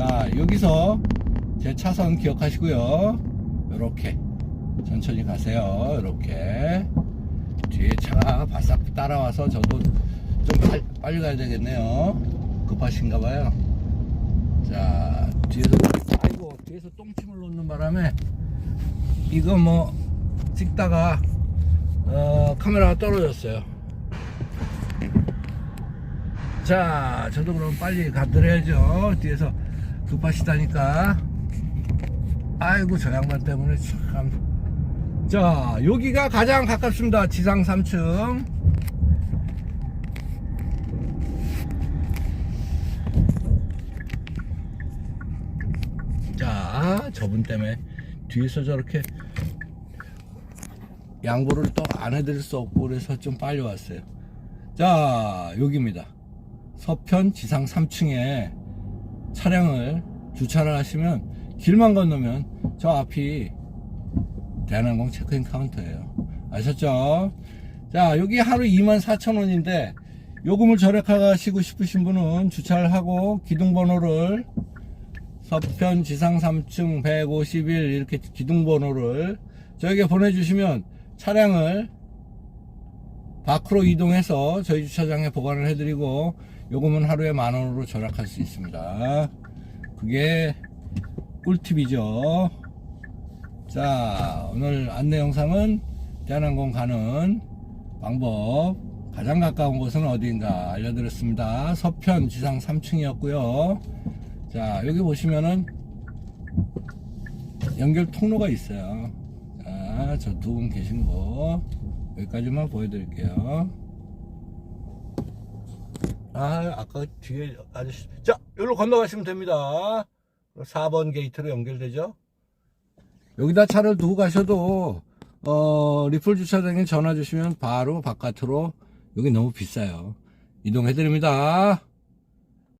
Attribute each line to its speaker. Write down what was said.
Speaker 1: 자, 여기서 제 차선 기억하시고요. 이렇게 천천히 가세요. 이렇게 뒤에 차가 바싹 따라와서 저도 좀 빨리, 빨리 가야 되겠네요. 급하신가 봐요. 자, 뒤에서 아이고 뒤에서 똥침을 놓는 바람에 이거 뭐 찍다가 어, 카메라가 떨어졌어요. 자, 저도 그럼 빨리 가드려야죠. 뒤에서 급하시다니까. 아이고, 저 양반 때문에 참. 자, 여기가 가장 가깝습니다. 지상 3층. 자, 저분 때문에 뒤에서 저렇게 양보를 또 안 해드릴 수 없고 그래서 좀 빨리 왔어요. 자, 여기입니다. 서편 지상 3층에 차량을 주차를 하시면 길만 건너면 저 앞이 대한항공 체크인 카운터예요. 아셨죠? 자, 여기 하루 24,000원인데 요금을 절약하시고 싶으신 분은 주차를 하고 기둥번호를 서편 지상 3층 151 이렇게 기둥번호를 저에게 보내주시면 차량을 밖으로 이동해서 저희 주차장에 보관을 해드리고 요금은 하루에 만 원으로 절약할 수 있습니다. 그게 꿀팁이죠. 자, 오늘 안내 영상은 대한항공 가는 방법 가장 가까운 곳은 어디인가 알려드렸습니다. 서편 지상 3층이었고요. 자, 여기 보시면은 연결 통로가 있어요. 자, 저 두 분 계신 곳 여기까지만 보여드릴게요. 아, 아까 뒤에 아저씨. 자, 여기로 건너가시면 됩니다. 4번 게이트로 연결되죠? 여기다 차를 두고 가셔도, 어, 리플 주차장에 전화 주시면 바로 바깥으로, 여기 너무 비싸요. 이동해 드립니다.